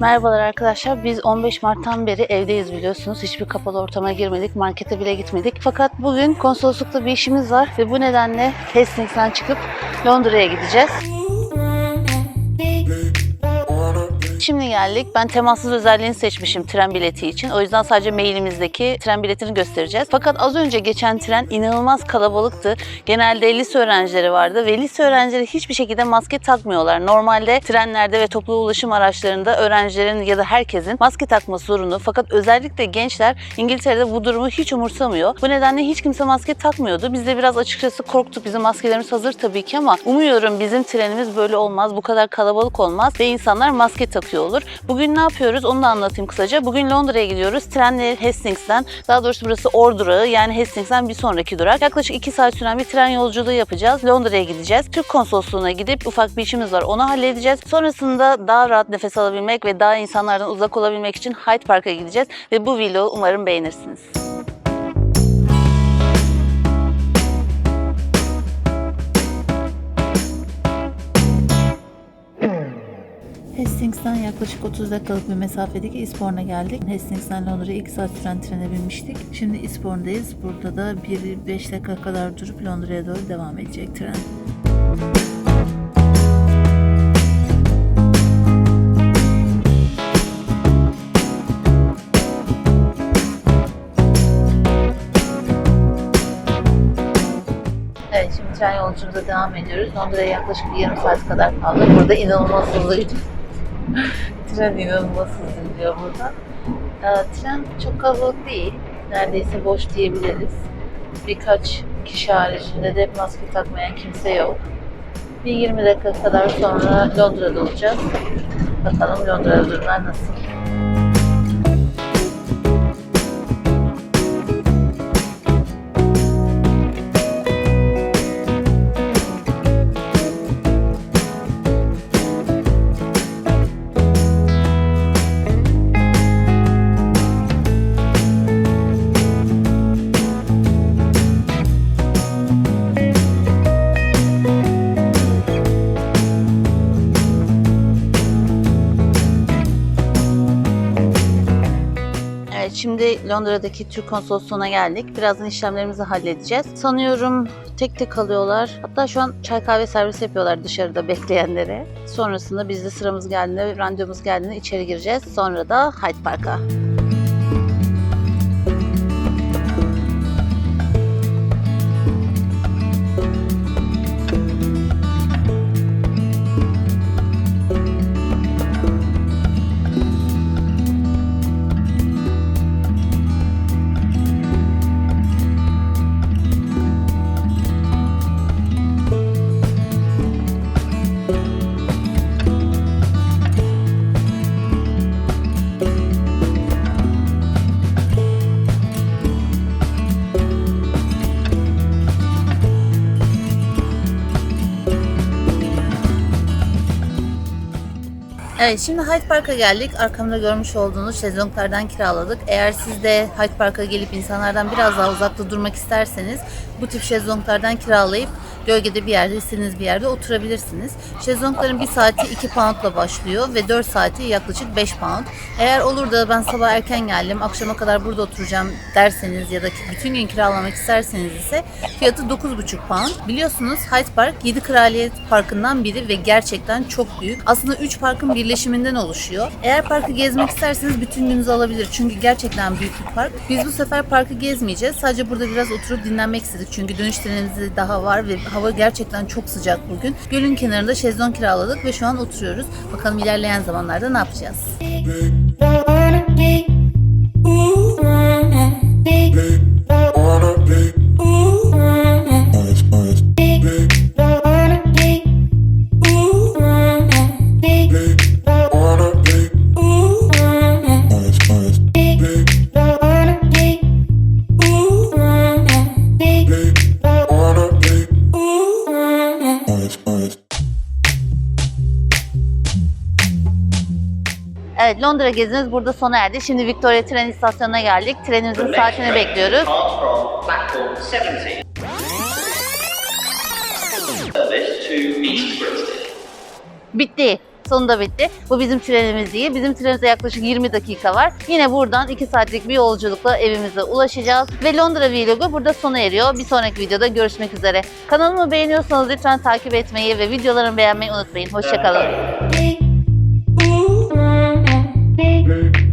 Merhabalar arkadaşlar. Biz 15 Mart'tan beri evdeyiz biliyorsunuz. Hiçbir kapalı ortama girmedik. Markete bile gitmedik. Fakat bugün konsoloslukta bir işimiz var ve bu nedenle Hastings''den çıkıp Londra'ya gideceğiz. Şimdi geldik. Ben temassız özelliğini seçmişim tren bileti için. O yüzden sadece mailimizdeki tren biletini göstereceğiz. Fakat az önce geçen tren inanılmaz kalabalıktı. Genelde lise öğrencileri vardı ve lise öğrencileri hiçbir şekilde maske takmıyorlar. Normalde trenlerde ve toplu ulaşım araçlarında öğrencilerin ya da herkesin maske takması zorunlu. Fakat özellikle gençler İngiltere'de bu durumu hiç umursamıyor. Bu nedenle hiç kimse maske takmıyordu. Biz de biraz açıkçası korktuk. Bizim maskelerimiz hazır tabii ki ama umuyorum bizim trenimiz böyle olmaz. Bu kadar kalabalık olmaz ve insanlar maske takıyor olur. Bugün ne yapıyoruz onu da anlatayım kısaca. Bugün Londra'ya gidiyoruz. Trenle Hastings'ten, daha doğrusu burası Or yani Hastings'ten bir sonraki durak. Yaklaşık 2 saat süren bir tren yolculuğu yapacağız. Londra'ya gideceğiz. Türk konsolosluğuna gidip ufak bir işimiz var. Onu halledeceğiz. Sonrasında daha rahat nefes alabilmek ve daha insanlardan uzak olabilmek için Hyde Park'a gideceğiz. Ve bu vlogu umarım beğenirsiniz. Hastings'ten yaklaşık 30 dakikalık bir mesafedeki Eastbourne'a geldik. Hastings'ten Londra'ya 2 saat süren trene binmiştik. Şimdi Eastbourne'dayız. Burada da 1-5 dakika kadar durup Londra'ya doğru devam edecek tren. Evet şimdi tren yolculuğumuza devam ediyoruz. Londra'ya yaklaşık bir yarım saat kadar kaldı. Burada inanılmaz hızlıydı. tren inanılmaz hızlı gidiyor burada. Ee, tren çok kalabalık değil. Neredeyse boş diyebiliriz. Birkaç kişi haricinde de maske takmayan kimse yok. Bir 20 dakika kadar sonra Londra'da olacağız. Bakalım Londra'da durumlar nasıl? Şimdi Londra'daki Türk konsolosluğuna geldik. Birazdan işlemlerimizi halledeceğiz. Sanıyorum tek tek alıyorlar. Hatta şu an çay kahve servis yapıyorlar dışarıda bekleyenlere. Sonrasında biz de sıramız geldiğinde, randevumuz geldiğinde içeri gireceğiz. Sonra da Hyde Park'a. Evet şimdi Hyde Park'a geldik. Arkamda görmüş olduğunuz şezlonglardan kiraladık. Eğer siz de Hyde Park'a gelip insanlardan biraz daha uzakta durmak isterseniz bu tip şezlonglardan kiralayıp gölgede bir yerde istediğiniz bir yerde oturabilirsiniz. Şezlongların bir saati 2 poundla başlıyor ve 4 saati yaklaşık 5 pound. Eğer olur da ben sabah erken geldim akşama kadar burada oturacağım derseniz ya da bütün gün kiralamak isterseniz ise fiyatı 9,5 pound. Biliyorsunuz Hyde Park 7 Kraliyet Parkı'ndan biri ve gerçekten çok büyük. Aslında 3 parkın birleşiminden oluşuyor. Eğer parkı gezmek isterseniz bütün gününüzü alabilir. Çünkü gerçekten büyük bir park. Biz bu sefer parkı gezmeyeceğiz. Sadece burada biraz oturup dinlenmek istedik. Çünkü dönüş trenimiz daha var ve hava gerçekten çok sıcak bugün. Gölün kenarında şezlong kiraladık ve şu an oturuyoruz. Bakalım ilerleyen zamanlarda ne yapacağız? Evet Londra gezimiz burada sona erdi. Şimdi Victoria tren istasyonuna geldik. Trenimizin saatini bekliyoruz. Depart from platform 70. Service to East Grinstead. Bitti. Sonunda bitti. Bu bizim trenimiz değil. Bizim trenimize yaklaşık 20 dakika var. Yine buradan 2 saatlik bir yolculukla evimize ulaşacağız. Ve Londra vlogu burada sona eriyor. Bir sonraki videoda görüşmek üzere. Kanalımı beğeniyorsanız lütfen takip etmeyi ve videolarımı beğenmeyi unutmayın. Hoşçakalın. Baby.